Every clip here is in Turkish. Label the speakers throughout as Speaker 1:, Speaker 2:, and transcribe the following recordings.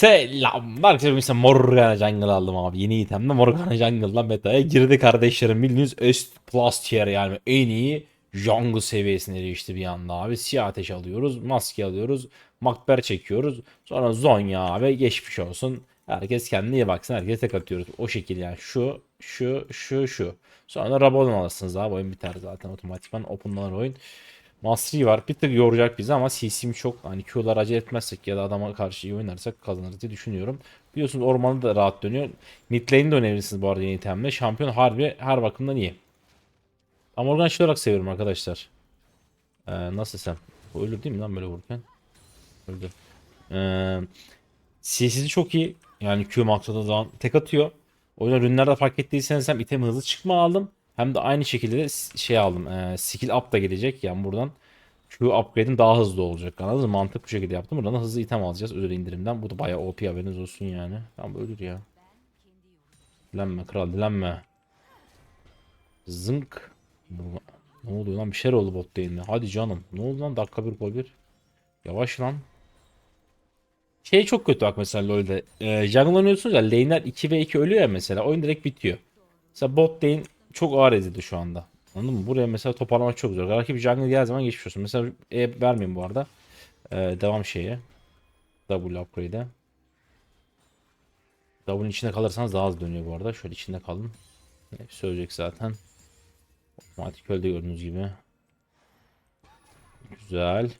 Speaker 1: Selamlar. Mesela Morgana Jungle aldım abi. Yeni itemde Morgana Jungle'dan meta'ya girdi kardeşlerim. Bildiğiniz Öst Plus tier yani en iyi jungle seviyesine erişti bir anda abi. Siyah ateş alıyoruz. Maske alıyoruz. Makber çekiyoruz. Sonra Zonya abi geçmiş olsun. Herkes kendine baksın. Herkes tek atıyoruz. O şekil yani. Şu, şu, şu, şu. Sonra Rabadon alırsınız abi. Oyun biter zaten otomatikman. Open'lar oyun. Mastery var. Bir tık yoracak bizi ama CC'm çok. Hani Q'lar acele etmezsek ya da adama karşı iyi oynarsak kazanırız diye düşünüyorum. Biliyorsunuz ormanı da rahat dönüyor. Mid lane'i de önebilirsiniz bu arada yeni itemle. Şampiyon harbi her bakımdan iyi. Ama organik olarak seviyorum arkadaşlar. Ee, nasıl sen? Bu ölür değil mi lan böyle vururken? Öldü. Ee, CC'si çok iyi. Yani Q maksadığı zaman tek atıyor. O yüzden ürünlerde fark ettiyseniz hem item hızlı çıkma aldım. Hem de aynı şekilde de şey aldım. E, skill up da gelecek. Yani buradan Q upgrade'in daha hızlı olacak. Anladınız mı? Mantık bu şekilde yaptım. Buradan da hızlı item alacağız özel indirimden. Bu da bayağı OP haberiniz olsun yani. Tamam ölür ya. Dilenme kral dilenme. Zınk. Ne oluyor lan? Bir şeyler oldu bot lane'de. Hadi canım. Ne oldu lan? Dakika bir gol bir. Yavaş lan. Şey çok kötü bak mesela LoL'de. Ee, jungle oynuyorsunuz ya lane'ler 2 ve 2 ölüyor ya mesela. Oyun direkt bitiyor. Mesela bot lane çok ağır ezildi şu anda. Anladın mı? Buraya mesela toparlamak çok zor. Rakip jungle geldiği zaman geçmiş olsun. Mesela E vermeyeyim bu arada. Ee, devam şeye. W upgrade'e. W'nin içinde kalırsanız daha hızlı dönüyor bu arada. Şöyle içinde kalın. Hepsi ölecek zaten. Otomatik öldü gördüğünüz gibi. Güzel.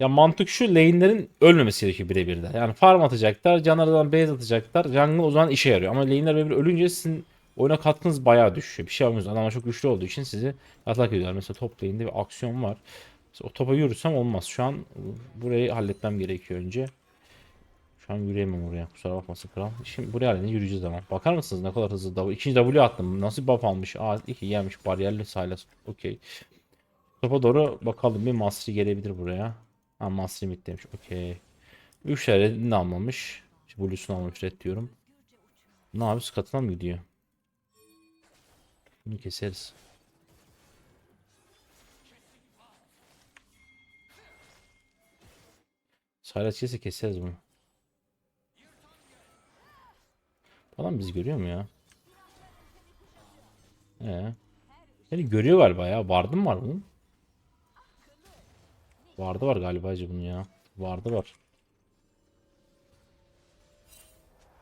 Speaker 1: Ya mantık şu lane'lerin ölmemesi gerekiyor birebir de. Yani farm atacaklar, canlardan base atacaklar. Jungle o zaman işe yarıyor. Ama lane'ler birebir ölünce sizin oyuna katkınız bayağı düşüyor. Bir şey yapmıyorsunuz. Adamlar çok güçlü olduğu için sizi atak ediyorlar. Mesela top lane'de bir aksiyon var. Mesela o topa yürürsem olmaz. Şu an burayı halletmem gerekiyor önce. Şu an yürüyemem oraya. Kusura bakmasın kral. Şimdi buraya halledince yürüyeceğiz ama. Bakar mısınız ne kadar hızlı W. İkinci W attım. Nasıl buff almış. Aa iki gelmiş. Bariyerli Sylas. Okey. Topa doğru bakalım. Bir Mastery gelebilir buraya. Ha Mastery mid demiş. Okey. 3 redini de almamış. Blue'sunu almamış red diyorum. Ne abi skatına mı gidiyor? Bunu keseriz. Sylas kese keseriz bunu. Falan bizi görüyor mu ya? Ee. Beni görüyor galiba ya. Vardı mı var bunun? Vardı var galiba acı bunun ya. Vardı var.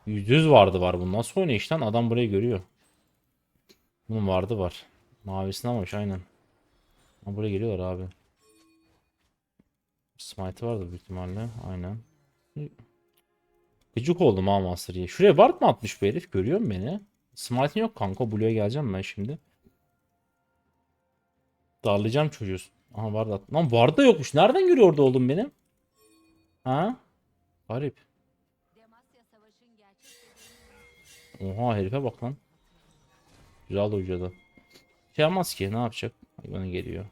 Speaker 1: Yüz vardı var bu. Nasıl oynuyor işten? Adam burayı görüyor. Bunun vardı var. Mavisini almış aynen. Ama buraya geliyorlar abi. Smite vardır büyük ihtimalle. Aynen. Gıcık oldum ha Master'ya. Şuraya ward mı atmış bu herif? Görüyor mu beni? Smite'in yok kanka. Blue'ya geleceğim ben şimdi. Darlayacağım çocuğu. Aha ward at. Lan ward da yokmuş. Nereden görüyor orada oldum benim? Ha? Garip. Oha herife bak lan. Güzel de ucadı. Şey yapmaz ki ne yapacak? Hayvana geliyor.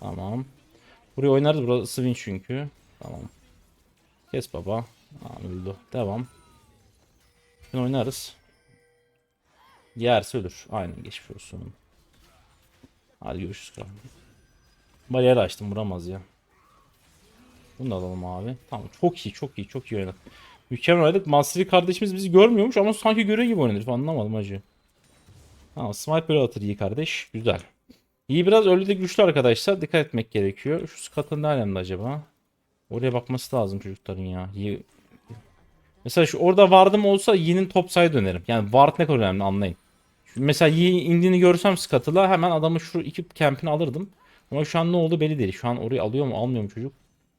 Speaker 1: Tamam. Buraya oynarız. Burası win çünkü. Tamam. Kes baba. Aa, öldü. Devam. Şimdi oynarız. Yerse ölür. Aynen geçmiş olsun. Hadi görüşürüz kral. Bariyer açtım vuramaz ya. Bunu da alalım abi. Tamam çok iyi çok iyi çok iyi oynadık. Mükemmel oynadık. Mastery kardeşimiz bizi görmüyormuş ama sanki görüyor gibi oynadı. Anlamadım hacı. Tamam böyle atır iyi kardeş. Güzel. İyi biraz öyle de güçlü arkadaşlar. Dikkat etmek gerekiyor. Şu skatın ne alemde acaba? Oraya bakması lazım çocukların ya. İyi. Mesela şu orada vardım olsa Yi'nin top side dönerim. Yani Ward ne kadar önemli anlayın. Şu mesela Yi indiğini görsem skatıla hemen adamı şu iki camp'ini alırdım. Ama şu an ne oldu belli değil. Şu an orayı alıyor mu almıyor mu çocuk?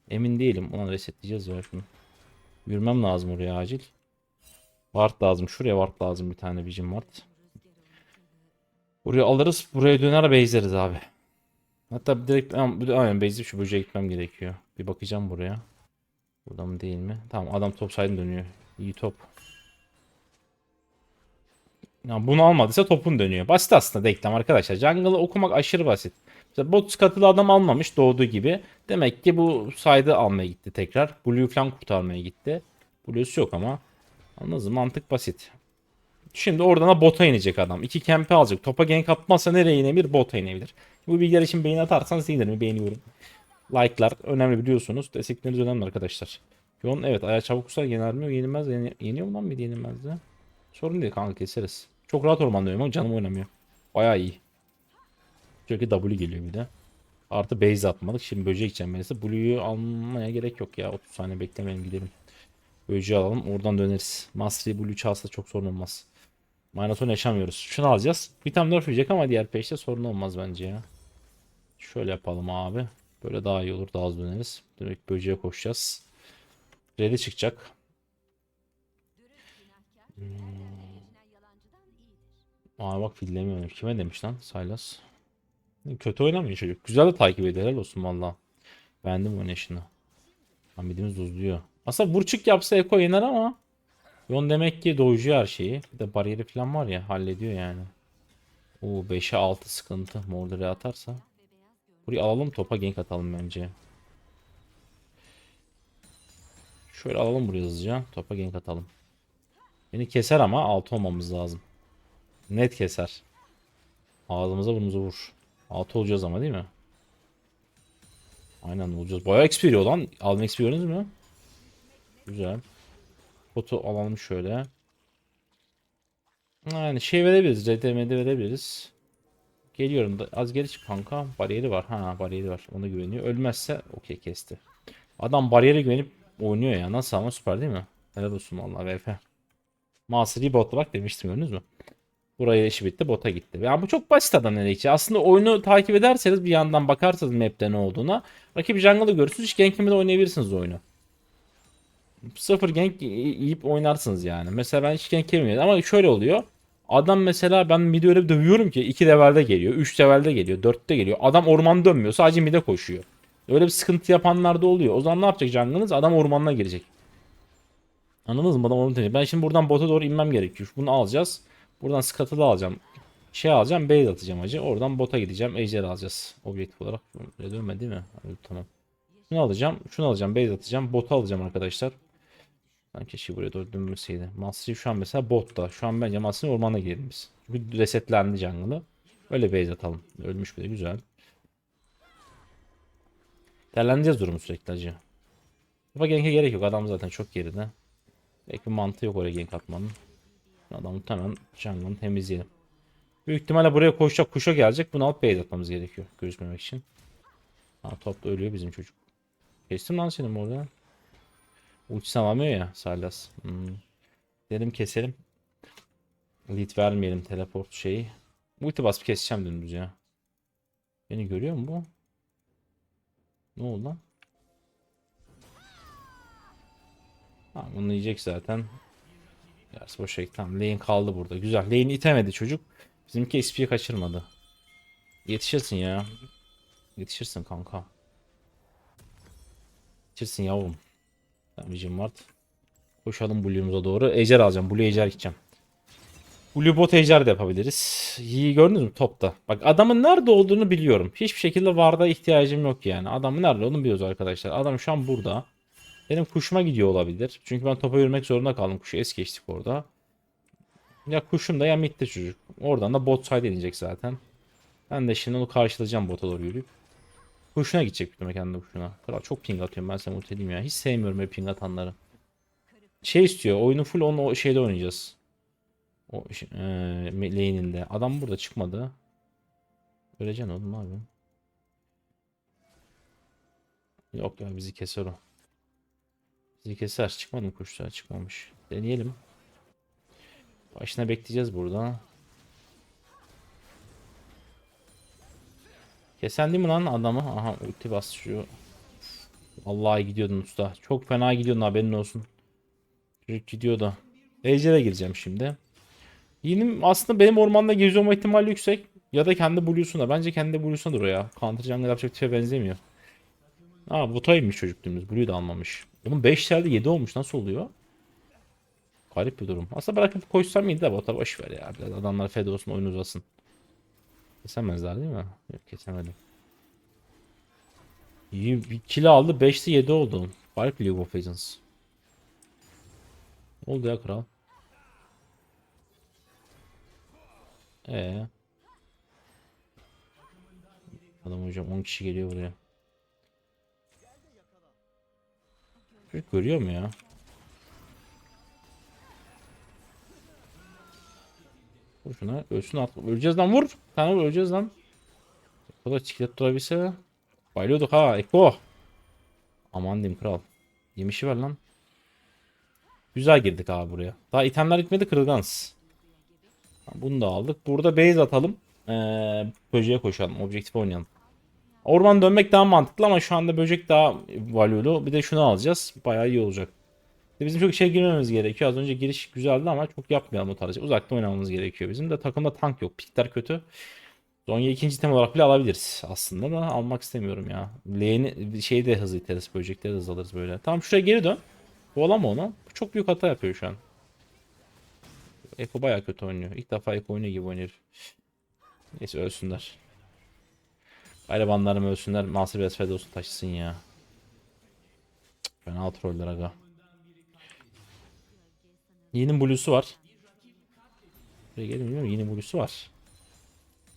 Speaker 1: Emin değilim. Ona resetleyeceğiz ya şunu. Yürümem lazım oraya acil. Ward lazım. Şuraya ward lazım bir tane Vision ward. Buraya alırız. Buraya döner base'leriz abi. Hatta direkt aynen, base'ip şu böceğe gitmem gerekiyor. Bir bakacağım buraya. Burada mı değil mi? Tamam adam top side'ın dönüyor. İyi top. Ya bunu almadıysa topun dönüyor. Basit aslında denklem arkadaşlar. Jungle'ı okumak aşırı basit. Mesela bot katılı adam almamış doğduğu gibi. Demek ki bu side'ı almaya gitti tekrar. Blue falan kurtarmaya gitti. Blue'su yok ama. Anladınız mı? Mantık basit. Şimdi oradan da bota inecek adam. İki kempe alacak. Topa gank atmazsa nereye inebilir? Bota inebilir. Bu bilgiler için beğeni atarsanız sevinirim. Beğeniyorum. Like'lar önemli biliyorsunuz. Destekleriniz önemli arkadaşlar. Yon evet ayağı çabuk kusar yener mi? Yenilmez. Yeni, yeniyor mu lan bir yenilmez de? Sorun değil kanka keseriz. Çok rahat ormandayım ama canım oynamıyor. Bayağı iyi. Çünkü W geliyor bir de. Artı base atmadık. Şimdi böcek mesela. Blue'yu almaya gerek yok ya. 30 saniye beklemeyelim gidelim. Böceği alalım. Oradan döneriz. Mastery Blue çalsa çok sorun olmaz. Minotaur yaşamıyoruz. Şunu alacağız. Bir tane nerf yiyecek ama diğer peşte sorun olmaz bence ya. Şöyle yapalım abi. Böyle daha iyi olur. Daha az döneriz. Demek böceğe koşacağız. Red'e çıkacak.
Speaker 2: İyidir.
Speaker 1: Aa bak fillemiyorum. Kime demiş lan Silas? Kötü oynamıyor çocuk. Güzel de takip ediyor. Helal olsun valla. Beğendim oynayışını. Hamidimiz uzluyor. Aslında burçuk yapsa Eko yener ama Yon demek ki dojuyor her şeyi. Bir de bariyeri falan var ya hallediyor yani. Oo 5'e 6 sıkıntı. Mordor'a atarsa. Burayı alalım topa gank atalım bence. Şöyle alalım burayı hızlıca. Topa gank atalım. Beni keser ama 6 olmamız lazım. Net keser. Ağzımıza burnumuza vur. 6 olacağız ama değil mi? Aynen olacağız. Bayağı XP veriyor lan. Alma XP gördünüz mü? Güzel. Potu alalım şöyle. Yani şey verebiliriz. RDM'de verebiliriz. Geliyorum da az geri çık kanka. Bariyeri var. Ha bariyeri var. Ona güveniyor. Ölmezse okey kesti. Adam bariyere güvenip oynuyor ya. Nasıl ama süper değil mi? Helal olsun vallahi VF. Mastery botla bak demiştim gördünüz mü? Buraya işi bitti bota gitti. Ya bu çok basit adam gidecek. Aslında oyunu takip ederseniz bir yandan bakarsanız map'te ne olduğuna. Rakip jungle'ı görürsünüz. Hiç gank'imi de oynayabilirsiniz oyunu. Sıfır gank yiyip oynarsınız yani. Mesela ben hiç gank yemiyorum ama şöyle oluyor. Adam mesela ben midi öyle bir dövüyorum ki 2 levelde geliyor, 3 levelde geliyor, 4'te geliyor. Adam orman dönmüyor sadece mide koşuyor. Öyle bir sıkıntı yapanlar da oluyor. O zaman ne yapacak jungle'ınız? Adam ormanına girecek. Anladınız mı? Adam ormanına girecek. Ben şimdi buradan bota doğru inmem gerekiyor. Bunu alacağız. Buradan scuttle'ı alacağım. Şey alacağım, base atacağım acı. Oradan bota gideceğim. Ejder alacağız. Objektif olarak. Öyle dönmedi değil mi? Hadi, tamam. Şunu alacağım. Şunu alacağım. Base atacağım. Bota alacağım arkadaşlar. Ben keşke buraya doğru dönmeseydi. Mastery şu an mesela botta. Şu an bence Mastery ormana girelim biz. Çünkü resetlendi jungle'ı. Öyle base atalım. Ölmüş bir de güzel. Değerlendireceğiz durumu sürekli acı. Topa gank'e gerek yok. Adam zaten çok geride. Pek bir mantığı yok oraya gank atmanın. Adamı hemen jungle'ını temizleyelim. Büyük ihtimalle buraya koşacak kuşa gelecek. Bunu alıp base atmamız gerekiyor. Gözükmemek için. Ha top da ölüyor bizim çocuk. Kestim lan seni orada. Ultisini alamıyor ya Silas. Hmm. Dedim keselim. Lead vermeyelim teleport şeyi. Ulti basıp keseceğim dümdüz ya. Beni görüyor mu bu? Ne oldu lan? Ha, bunu yiyecek zaten. Gerçi boşa gitti. Tamam lane kaldı burada. Güzel. Lane'i itemedi çocuk. Bizimki XP'yi kaçırmadı. Yetişirsin ya. Yetişirsin kanka. Yetişirsin yavrum. Tamam Vision Ward. Koşalım Blue'umuza doğru. Ejder alacağım. Blue Ejder gideceğim. Blue bot Ejder de yapabiliriz. İyi gördünüz mü topta? Bak adamın nerede olduğunu biliyorum. Hiçbir şekilde Ward'a ihtiyacım yok yani. Adamın nerede olduğunu biliyoruz arkadaşlar. Adam şu an burada. Benim kuşuma gidiyor olabilir. Çünkü ben topa yürümek zorunda kaldım. Kuşu es geçtik orada. Ya kuşum da ya midde çocuk. Oradan da bot side inecek zaten. Ben de şimdi onu karşılayacağım bota doğru yürüyüp. Kuşuna gidecek bir kendi kuşuna. Kral çok ping atıyorum ben sana ultileyim ya. Hiç sevmiyorum hep ping atanları. Şey istiyor oyunu full onu o şeyde oynayacağız. O ş- eee lane'inde. Adam burada çıkmadı. Öleceksin oğlum yapıyorsun? Yok ya bizi keser o. Bizi keser. Çıkmadı mı kuşlar? Çıkmamış. Deneyelim. Başına bekleyeceğiz burada. Kesen değil mi lan adamı? Aha ulti bas şu. Vallahi gidiyordun usta. Çok fena gidiyordun haberin olsun. Çocuk gidiyordu. Ejder'e gireceğim şimdi. Yine aslında benim ormanda geziyor olma ihtimali yüksek. Ya da kendi Blue'sunda. Bence kendi Blue'sundadır o ya. Counter jungle yapacak tipe benzemiyor. Aa botaymış çocuk dümdüz. Blue'yu da almamış. Oğlum 5 yerde 7 olmuş. Nasıl oluyor? Garip bir durum. Aslında bırakıp koşsam iyiydi de bota boş ver ya. Biraz adamlar fed olsun oyun uzasın. Kesemezler değil mi? Yok kesemedim. İyi bir kill aldı 5'te 7 oldu. Garip League of Legends. Oldu ya kral? Ee. Adam hocam 10 kişi geliyor buraya. Çocuk görüyor mu ya? Vur şuna. Ölsün artık. Öleceğiz lan vur. Tamam öleceğiz lan. O kadar çikolat durabilse. Bayılıyorduk ha. Eko. Aman diyeyim kral. Yemişi ver lan. Güzel girdik abi buraya. Daha itemler gitmedi kırılgans. Bunu da aldık. Burada base atalım. Ee, böceğe koşalım. Objektif oynayalım. Orman dönmek daha mantıklı ama şu anda böcek daha valuelu. Bir de şunu alacağız. Bayağı iyi olacak. Bizim çok şey girmememiz gerekiyor. Az önce giriş güzeldi ama çok yapmayalım o tarzı. Uzakta oynamamız gerekiyor. Bizim de takımda tank yok. Pikler kötü. Zonya ikinci item olarak bile alabiliriz aslında da almak istemiyorum ya. Lane'i şeyi de hızlı iteriz. Böcekleri de hızlı alırız böyle. Tamam şuraya geri dön. Kovalama onu. Bu çok büyük hata yapıyor şu an. Eko bayağı kötü oynuyor. İlk defa Eko oynuyor gibi oynuyor. Neyse ölsünler. Garibanlarım ölsünler. Master biraz feda olsun taşısın ya. Fena troller aga. Yeni blue'su var. Buraya gelin bilmiyorum. Yeni blue'su var.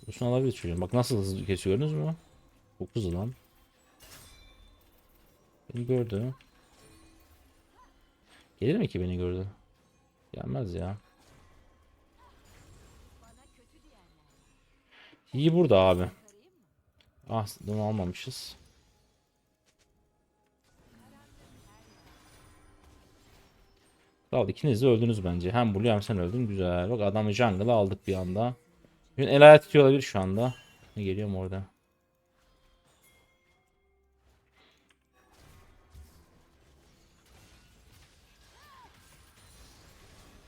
Speaker 1: Blue'sunu alabilir çocuğum. Bak nasıl hızlı kesiyor gördünüz mü? Çok hızlı lan. Beni gördü. Gelir mi ki beni gördü? Gelmez ya. İyi burada abi. Ah bunu almamışız. Kral ikiniz de öldünüz bence. Hem Blue hem sen öldün. Güzel. Bak adamı jungle'ı aldık bir anda. Bugün el ayağı tutuyor olabilir şu anda. Ne geliyor mu orada?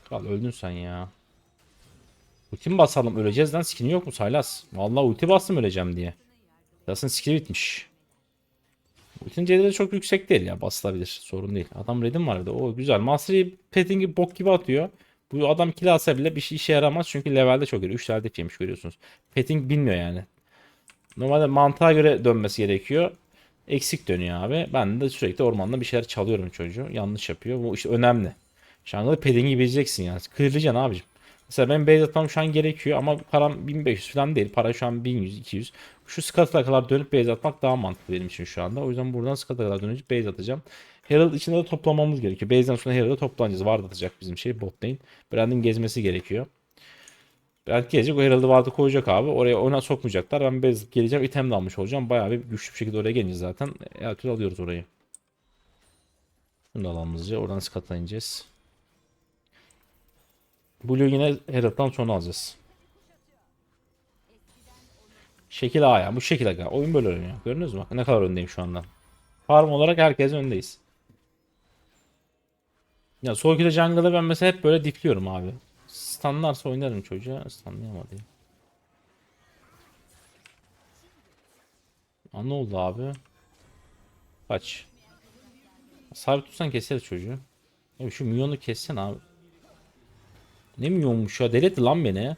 Speaker 1: Kral öldün sen ya. Ulti mi basalım öleceğiz lan skin'i yok mu Saylas? Vallahi ulti bastım öleceğim diye. Aslında skill bitmiş. Ultinin CD'leri çok yüksek değil ya basılabilir sorun değil. Adam redim var evde o güzel. Mastery petting'i bok gibi atıyor. Bu adam kill alsa bile bir şey işe yaramaz çünkü levelde çok iyi. 3 level yemiş görüyorsunuz. Petting bilmiyor yani. Normalde mantığa göre dönmesi gerekiyor. Eksik dönüyor abi. Ben de sürekli ormanda bir şeyler çalıyorum çocuğu. Yanlış yapıyor. Bu işte önemli. Jungle'ı petting'i bileceksin yani. Kıracaksın abicim. Mesela ben base atmam şu an gerekiyor ama param 1500 falan değil. Para şu an 1100, 200. Şu Scuttle'a kadar dönüp base atmak daha mantıklı benim için şu anda. O yüzden buradan Scuttle'a kadar dönüp base atacağım. Herald içinde de toplamamız gerekiyor. Base'den sonra Herald'a toplanacağız. Ward atacak bizim şey bot lane. Brand'in gezmesi gerekiyor. Brand gelecek o Herald'ı Ward'ı koyacak abi. Oraya ona sokmayacaklar. Ben base geleceğim. item de almış olacağım. Bayağı bir güçlü bir şekilde oraya geleceğiz zaten. Her türlü alıyoruz orayı. Bunu da alalım hızlıca. Oradan Scuttle'a ineceğiz. Blue yine Herald'dan sonra alacağız. Şekil A ya. Bu şekil aga. Oyun böyle oynuyor. Gördünüz mü? Ne kadar öndeyim şu anda. Farm olarak herkes öndeyiz. Ya Soulkill'e jungle'da ben mesela hep böyle dipliyorum abi. Stunlarsa oynarım çocuğa. Stunlayamadı. ya. Aa, ne oldu abi? Kaç. Sabit tutsan keseriz çocuğu. Ya şu milyonu kessen abi. Ne milyonmuş ya? Deletti lan beni.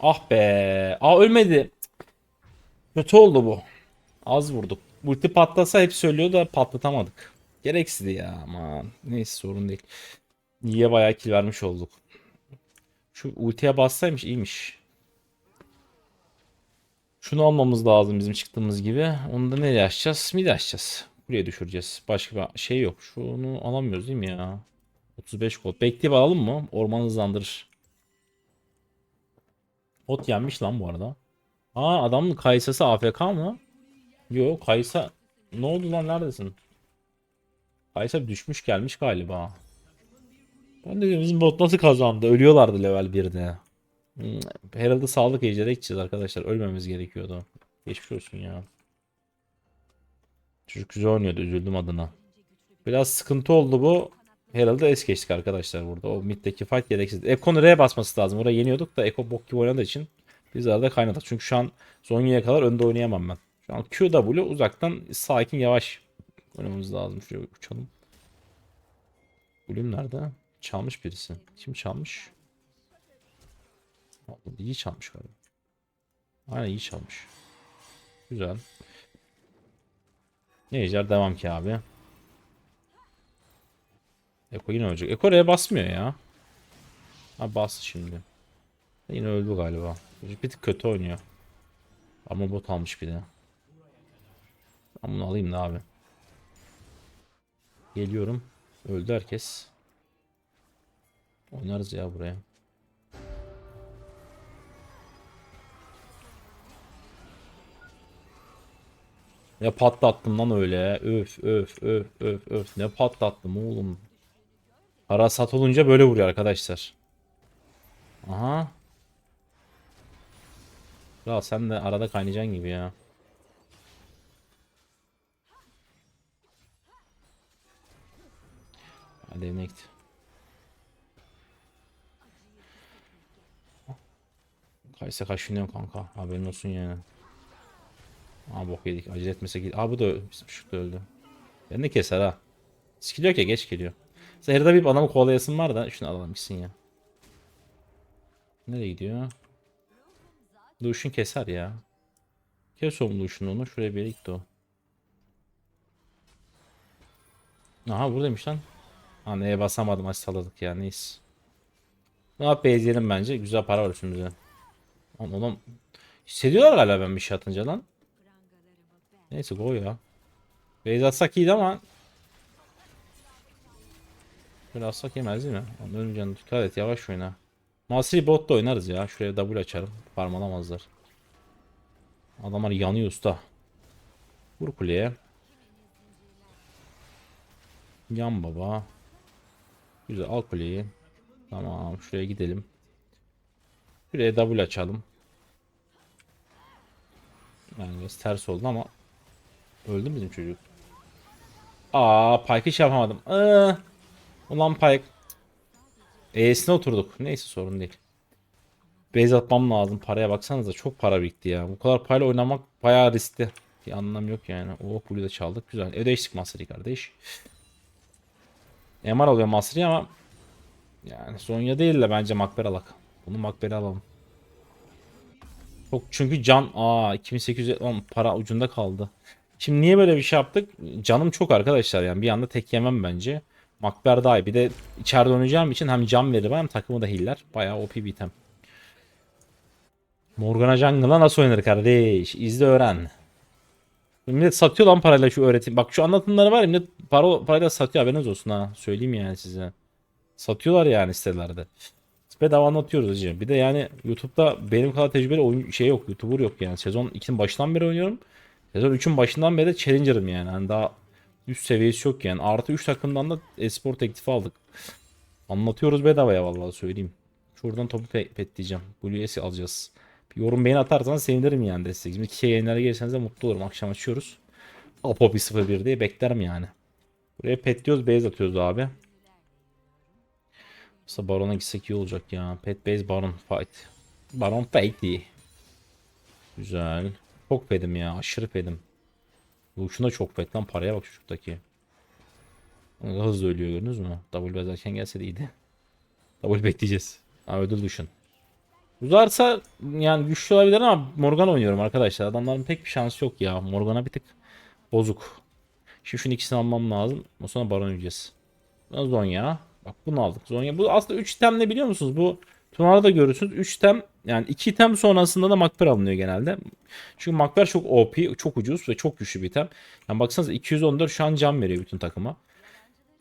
Speaker 1: Ah be. Aa ölmedi. Kötü oldu bu. Az vurduk. Ulti patlasa hep söylüyor da patlatamadık. Gereksizdi ya aman. Neyse sorun değil. Niye bayağı kill vermiş olduk. Şu ultiye bassaymış iyiymiş. Şunu almamız lazım bizim çıktığımız gibi. Onu da nereye açacağız? Mid açacağız. Buraya düşüreceğiz. Başka bir şey yok. Şunu alamıyoruz değil mi ya? 35 gold. Bekleyip alalım mı? Orman hızlandırır. Ot yenmiş lan bu arada. Aa adamın Kayısası AFK mı? Yo Kayısa ne oldu lan neredesin? Kayısa düşmüş gelmiş galiba. Ben de diyorum, bizim bot nasıl kazandı? Ölüyorlardı level 1'de. Hmm, Herald'ı sağlık gideceğiz arkadaşlar. Ölmemiz gerekiyordu. Geçmiş olsun ya. Çocuk güzel oynuyordu. Üzüldüm adına. Biraz sıkıntı oldu bu. Herald'ı es geçtik arkadaşlar burada. O middeki fight gereksiz. Eko'nun R basması lazım. Oraya yeniyorduk da Eko bok gibi oynadığı için biz arada kaynadık. Çünkü şu an Zonya'ya kadar önde oynayamam ben. Şu an QW uzaktan sakin yavaş oynamamız lazım. Şuraya uçalım. Blue'm nerede? Çalmış birisi. Kim çalmış? İyi çalmış galiba. Aynen iyi çalmış. Güzel. Ne ejder devam ki abi. Eko yine ölecek. Eko R'ye basmıyor ya. Ha bastı şimdi. Yine öldü galiba. Bir tık kötü oynuyor. Ama bot almış bir de. Ben bunu alayım da abi. Geliyorum. Öldü herkes. Oynarız ya buraya. Ne patlattım lan öyle. Öf öf öf öf öf. Ne patlattım oğlum. Para sat olunca böyle vuruyor arkadaşlar. Aha. Kral sen de arada kaynayacaksın gibi ya. Hadi evine git. Kaysa kaşınıyorum kanka. Haberin olsun yani. Aa bok yedik. Acele etmesek. Aa bu da ö- bizim şu da öldü. Ben de keser ha. Skill yok ya geç geliyor. Zehirde bir adamı kovalayasın var da şunu alalım gitsin ya. Nereye gidiyor? Duşun keser ya. Kes oğlum duşunu onu. Şuraya bir yere gitti o. Aha buradaymış lan. Ha neye basamadım aç saladık ya neyse. Ne yap bence. Güzel para var üstümüze. Lan oğlum. Hissediyorlar galiba ben bir şey atınca lan. Neyse go ya. Base atsak iyiydi ama. Böyle atsak yemez değil mi? Onun ölmeyeceğini dikkat et yavaş oyna. Mastery bot da oynarız ya. Şuraya double açarım. Parmalamazlar. Adamlar yanıyor usta. Vur kuleye. Yan baba. Güzel al kuleyi. Tamam şuraya gidelim. Şuraya double açalım. Yani biraz ters oldu ama öldü mü bizim çocuk? Aa Pike'ı hiç yapamadım. Iı. Ulan Pike. E'sine oturduk. Neyse sorun değil. Base atmam lazım. Paraya baksanıza çok para birikti ya. Bu kadar parayla oynamak bayağı riskli. Bir anlam yok yani. Oh Blue'yu da çaldık. Güzel. Ev değiştik Master'i kardeş. MR alıyor Master'i ama yani Zonya değil de bence Makber alak. Bunu Makber'e alalım. Çok çünkü can aa 2800 lan para ucunda kaldı. Şimdi niye böyle bir şey yaptık? Canım çok arkadaşlar yani bir anda tek yemem bence. Makber daha iyi. Bir de içeride oynayacağım için hem can verir hem takımı da hiller. Bayağı OP bir item. Morgana Jungle'a nasıl oynanır kardeş? İzle öğren. Millet satıyor lan parayla şu öğretim. Bak şu anlatımları var ya millet para, parayla satıyor haberiniz olsun ha. Söyleyeyim yani size. Satıyorlar yani sitelerde. Bedava anlatıyoruz hacı. Bir de yani YouTube'da benim kadar tecrübeli oyun şey yok. YouTuber yok yani. Sezon 2'nin başından beri oynuyorum. Sezon 3'ün başından beri Challenger'ım yani. yani daha üst seviyesi yok yani. Artı 3 takımdan da espor teklifi aldık. Anlatıyoruz bedavaya vallahi söyleyeyim. Şuradan topu pe petleyeceğim. Blue'ye alacağız. Bir yorum beğeni atarsanız sevinirim yani destek. Şimdi iki yayınlara gelirseniz de mutlu olurum. Akşam açıyoruz. Apo 101 diye beklerim yani. Buraya petliyoruz base atıyoruz abi. Mesela Baron'a gitsek iyi olacak ya. Pet base Baron fight. Baron fight iyi. Güzel. Çok pedim ya. Aşırı pedim. Bu şuna çok pet lan. Paraya bak çocuktaki. Hızlı ölüyor gördünüz mü? Double bezerken gelse de iyiydi. Double bekleyeceğiz. Ha ödül düşün. Uzarsa yani güçlü olabilir ama Morgan oynuyorum arkadaşlar. Adamların pek bir şansı yok ya. Morgan'a bir tık bozuk. Şimdi şunun ikisini almam lazım. O sonra Baron. Buna Zonya. Bak bunu aldık. Zonya. Bu aslında 3 item ne biliyor musunuz? Bu turnuvada da görürsünüz. 3 item yani 2 item sonrasında da Makber alınıyor genelde. Çünkü Makber çok OP, çok ucuz ve çok güçlü bir item. Yani baksanıza 214 şu an can veriyor bütün takıma.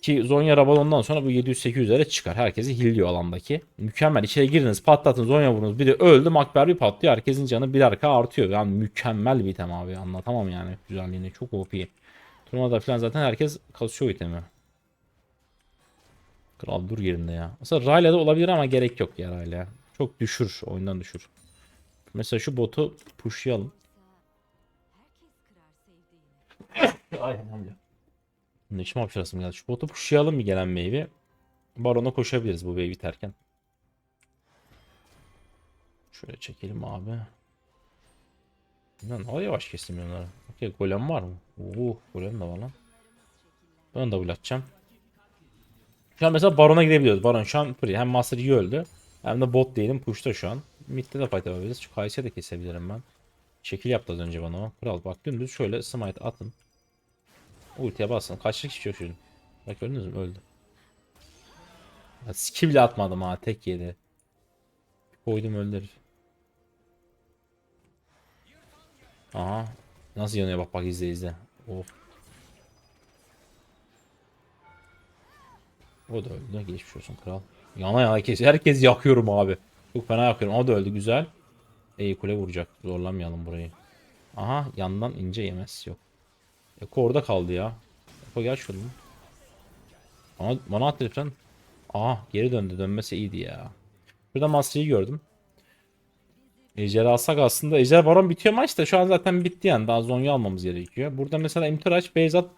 Speaker 1: Ki Zonya Rabadon'dan sonra bu 700-800'lere çıkar. Herkesi hilliyor alandaki. Mükemmel. İçeri girdiniz patlatın Zonya vurunuz. Biri öldü Makber bir patlıyor. Herkesin canı bir arka artıyor. Yani mükemmel bir item abi. Anlatamam yani güzelliğini. Çok OP. Turnuvada falan zaten herkes kasıyor itemi. Kral dur yerinde ya. Aslında Rayle'de olabilir ama gerek yok ya Rayle. Çok düşür. Oyundan düşür. Mesela şu botu pushlayalım. Aynen öyle. Ne işim hapşırasım geldi. Şu botu pushlayalım bir gelen meyve. Barona koşabiliriz bu wave biterken. Şöyle çekelim abi. Lan o yavaş kestim onları. Okey golem var mı? Oo golem de var lan. Ben de atacağım. Şu an mesela Baron'a gidebiliyoruz. Baron şu an free. Hem Master öldü. Hem de bot değilim. Push'ta şu an. Mid'de de fight yapabiliriz. Şu Kayse'yi de kesebilirim ben. Şekil yaptı az önce bana o. Kral bak dümdüz şöyle smite atın. Ultiye basın. Kaçlık istiyor çocuğun. Bak gördünüz mü? Öldü. Ya, skill bile atmadım ha. Tek yedi. Koydum öldü. Aha. Nasıl yanıyor bak bak izle izle. Of. O da öldü. Geçmiş olsun kral. Yana yana kes. Herkes yakıyorum abi. Çok fena yakıyorum. O da öldü güzel. İyi kule vuracak. Zorlamayalım burayı. Aha yandan ince yemez. Yok. Eko orada kaldı ya. Eko gel şuradan. Bana, bana at lütfen. Aha geri döndü. Dönmesi iyiydi ya. Burada Master'ı gördüm. Ejder alsak aslında Ejder Baron bitiyor maç da şu an zaten bitti yani. Daha Zonya almamız gerekiyor. Burada mesela Imtur aç, Beyzat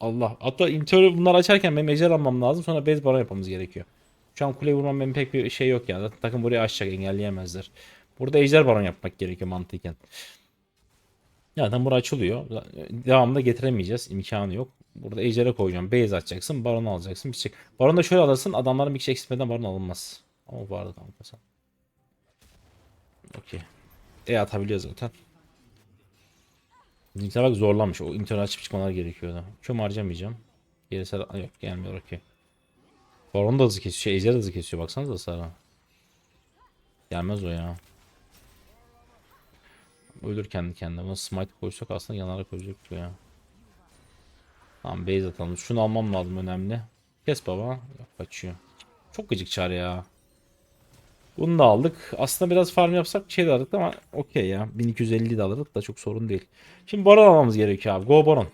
Speaker 1: Allah. Hatta Imtur'u bunlar açarken benim Ejder almam lazım. Sonra Beyz Baron yapmamız gerekiyor. Şu an kuleye vurmam benim pek bir şey yok ya. Zaten takım buraya açacak engelleyemezler. Burada Ejder Baron yapmak gerekiyor mantıken. Zaten bura açılıyor. Devamında getiremeyeceğiz. imkanı yok. Burada Ejder'e koyacağım. Beyz açacaksın. Baron alacaksın. Bitecek. Baron da şöyle alırsın. Adamların bir kişi eksilmeden Baron alınmaz. Ama vardı kanka sen. Okey. E atabiliyor zaten. Bizimkiler bak zorlanmış. O internet açıp çıkmalar gerekiyordu. Çöm harcamayacağım. Gerisi yok gelmiyor okey. Baron da hızlı kesiyor. Şey, Ejder de hızlı kesiyor. Baksanıza Sara. Gelmez o ya. Ölür kendi kendine. Smite koysak aslında yanara koyacak bu ya. Tamam base atalım. Şunu almam lazım önemli. Kes baba. Yok kaçıyor. Çok gıcık çare ya. Bunu da aldık. Aslında biraz farm yapsak şey de aldık ama okey ya. 1250 de alırız da çok sorun değil. Şimdi Baron almamız gerekiyor abi. Go Baron.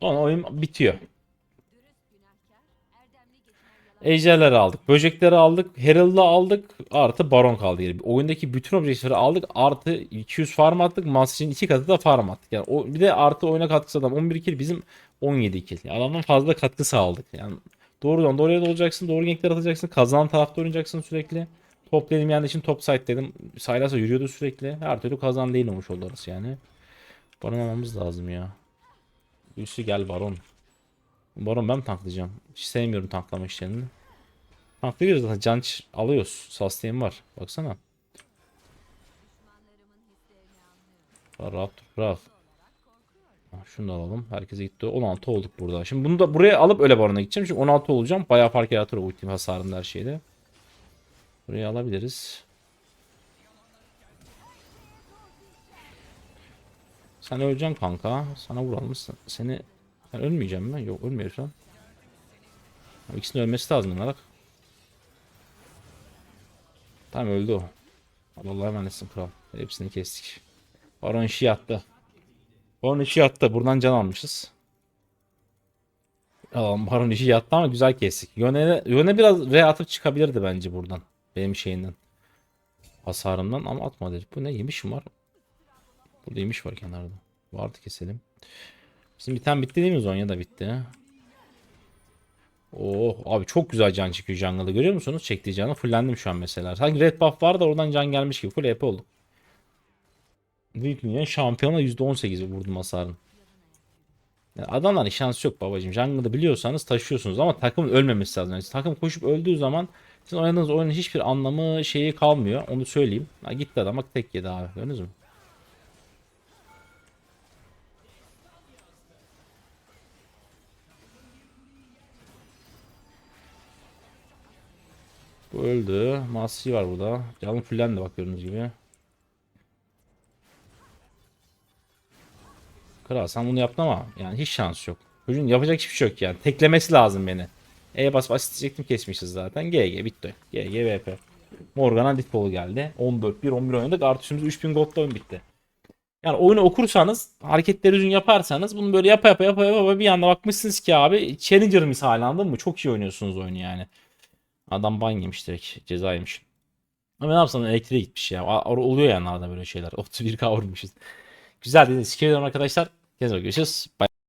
Speaker 1: Sonra oyun bitiyor. Ejderleri aldık. Böcekleri aldık. Herald'ı aldık. Artı Baron kaldı geri. Oyundaki bütün objektifleri aldık. Artı 200 farm attık. Master'ın iki katı da farm attık. Yani o, bir de artı oyuna katkısı adam. 11 kill bizim 17 kill. Yani adamdan fazla katkı sağladık. Yani doğrudan doğruya olacaksın. Doğru gankler atacaksın. Kazanan tarafta oynayacaksın sürekli. Top dedim yani için top side dedim. Saylas'a yürüyordu sürekli. Her türlü kazan değil olmuş orası yani. Baron almamız lazım ya. Üstü gel Baron. Baron ben tanklayacağım? Hiç sevmiyorum tanklama işlerini. Tanklıyoruz zaten. Can alıyoruz. Sustain var. Baksana. Rahat. Rahat. Ha, Şunu da alalım. Herkese gitti. 16 olduk burada. Şimdi bunu da buraya alıp öyle barona gideceğim. Şimdi 16 olacağım. Bayağı fark yaratır o ultim hasarında her şeyde. Buraya alabiliriz. Sen öleceksin kanka. Sana vuralım. Sen- Seni sen ölmeyeceğim mi? Yok ölmüyor şu an. Ha, İkisinin ölmesi lazım bunlar. Tamam öldü o. Allah'a emanetsin kral. Hepsini kestik. Baron işi yattı. Baron işi yattı. Buradan can almışız. Baron işi yattı ama güzel kestik. Yöne, yöne biraz R atıp çıkabilirdi bence buradan. Benim şeyinden. Hasarımdan ama atmadı. Bu ne yemiş mi var? Burada yemiş var kenarda. Vardı keselim. Bizim bir tane bitti değil mi? Zonya da bitti. Oh abi çok güzel can çıkıyor jungle'da görüyor musunuz? Çektiği canı fullendim şu an mesela. Sanki red buff var da oradan can gelmiş gibi full EP oldum. Büyük Dünya şampiyona %18 vurdum hasarın. Yani adamların şansı yok babacım. Jungle'da biliyorsanız taşıyorsunuz ama takımın ölmemesi lazım. Yani takım koşup öldüğü zaman sizin oynadığınız oyunun hiçbir anlamı şeyi kalmıyor. Onu söyleyeyim. Ha, gitti adam bak tek yedi abi. Gördünüz mü? Bu öldü. Masi var burada. Canım fullendi bak gördüğünüz gibi. Kral sen bunu yaptın ama yani hiç şans yok. Çocuğun yapacak hiçbir şey yok yani. Teklemesi lazım beni. E bas bas isteyecektim kesmişiz zaten. GG bitti. GG VP. Morgana Ditbolu geldi. 14 1 11 oynadık. Artı üstümüzde 3000 gold'la oyun bitti. Yani oyunu okursanız, hareketleri düzgün yaparsanız bunu böyle yapa yapa yapa yapa bir anda bakmışsınız ki abi Challenger misali anladın mı? Çok iyi oynuyorsunuz oyunu yani. Adam ban yemiş direkt. Ceza yemiş. Ama ne yapsam elektriğe gitmiş ya. A- Oluyor yani arada böyle şeyler. 31 kavurmuşuz. Güzel dediniz. Teşekkür arkadaşlar. Kendinize görüşürüz. Bye.